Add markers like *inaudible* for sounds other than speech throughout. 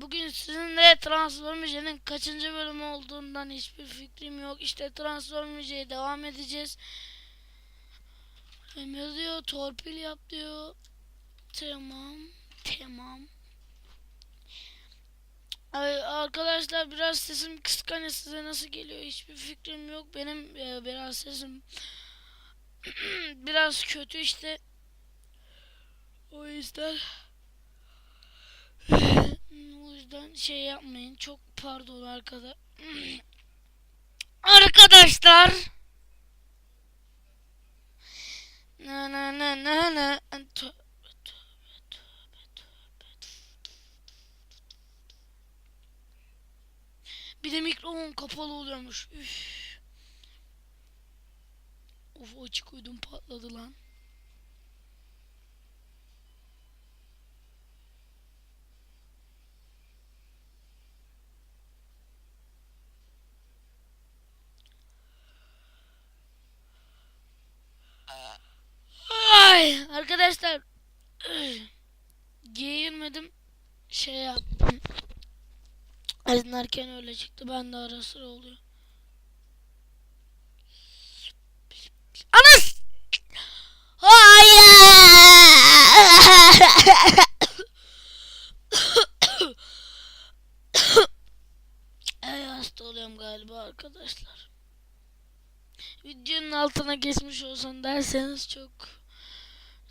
bugün sizinle Transformation'ın kaçıncı bölümü olduğundan hiçbir fikrim yok. İşte Transformation'a devam edeceğiz. Emir diyor torpil yap diyor. Tamam. Tamam. Arkadaşlar biraz sesim kıskanç size nasıl geliyor hiçbir fikrim yok. Benim e, biraz sesim *clears throat* biraz kötü işte. O yüzden *sighs* *laughs* o yüzden şey yapmayın. Çok pardon arkada. *clears throat* Arkadaşlar. Na na na na na. Bir de mikrofon kapalı oluyormuş. Üf. Of açık uydum patladı lan. Ay arkadaşlar. Giyinmedim. Şey yaptım. Aydınlarken öyle çıktı. Ben de ara sıra oluyor. Anas Hayır! Ay hasta oluyorum galiba arkadaşlar. Videonun altına geçmiş olsun derseniz çok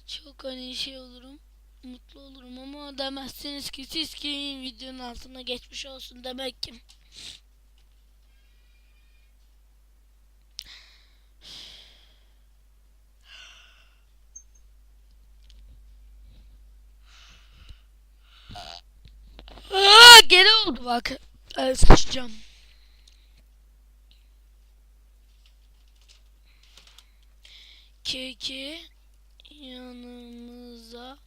çok hani şey olurum mutlu olurum ama demezsiniz ki siz ki videonun altına geçmiş olsun demek ki Aa, gene oldu bak. Evet, sıçacağım. Keki yanımıza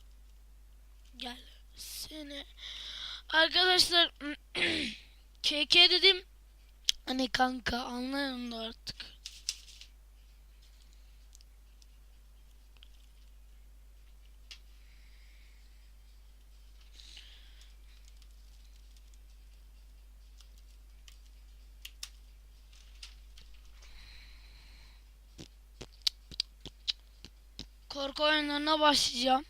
gelsene. Arkadaşlar *clears throat* KK dedim. Hani kanka anlayın da artık. Korku oyunlarına başlayacağım.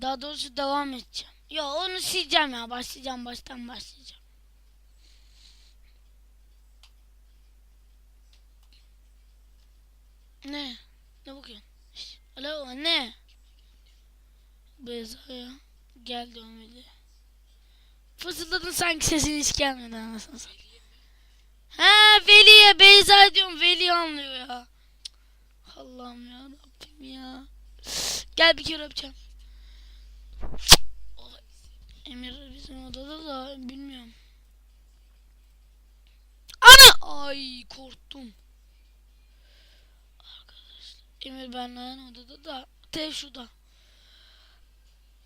Daha doğrusu devam edeceğim. Ya onu sileceğim ya. Başlayacağım baştan başlayacağım. Ne? Ne bakıyorsun? Şş, Alo anne. Beyza ya. Gel diyorum öyle. Fısıldadın sanki sesin hiç gelmedi anasını satayım. Veli'ye Beyza diyorum Veli anlıyor ya. Allah'ım ya Rabbim ya. Gel bir kere. O- Emir bizim odada da bilmiyorum. Ana! Ay korktum. Arkadaşlar Emir benle aynı odada da tev şurada.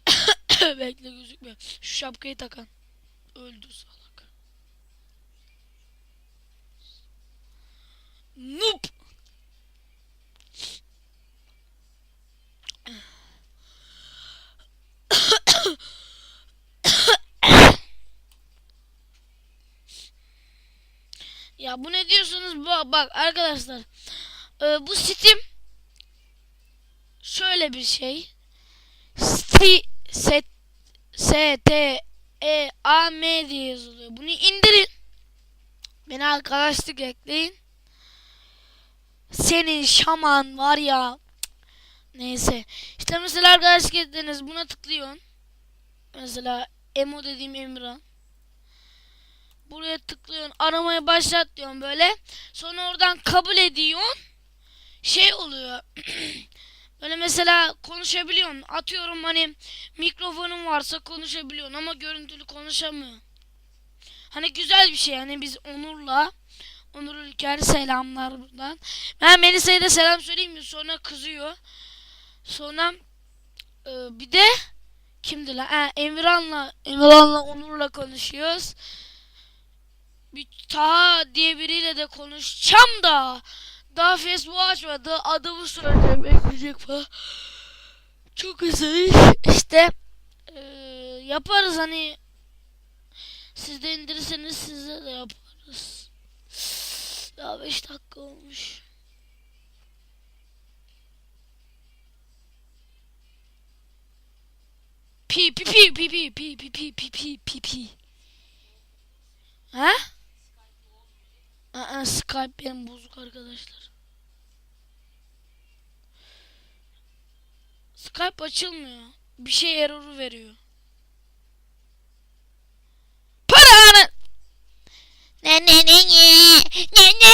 *coughs* Bekle gözükmüyor. Şu şapkayı takan. Öldü salak. Noob. Ya bu ne diyorsunuz? Bak, bak arkadaşlar. Ee, bu Steam şöyle bir şey. Sti set S T E A M diye yazılıyor. Bunu indirin. Beni arkadaşlık ekleyin. Senin şaman var ya. Neyse. İşte mesela arkadaşlık ettiniz. Buna tıklıyorsun. Mesela Emo dediğim Emirhan. Buraya tıklıyorsun. Aramaya başlat diyorsun böyle. Sonra oradan kabul ediyorsun. Şey oluyor. *clears throat* böyle mesela konuşabiliyorsun. Atıyorum hani mikrofonun varsa konuşabiliyorsun ama görüntülü konuşamıyorsun. Hani güzel bir şey. Hani biz Onur'la Onur Ülker selamlar buradan. Ben Melisa'ya da selam söyleyeyim mi? Sonra kızıyor. Sonra e, bir de kimdi lan? Ha, Emirhan'la Emirhan'la Onur'la konuşuyoruz. Bir Taha diye biriyle de konuşacağım da daha Facebook açmadı. Adımı söyleyeceğim bekleyecek falan. Çok güzel. İşte e, yaparız hani Siz de indirirseniz size de yaparız. Daha 5 dakika olmuş. Pi pi pi pi pi pi pi pi pi pi pi. Ha? Aa, Skype benim bozuk arkadaşlar. Skype açılmıyor. Bir şey error veriyor. Para! Ne ne ne ne ne ne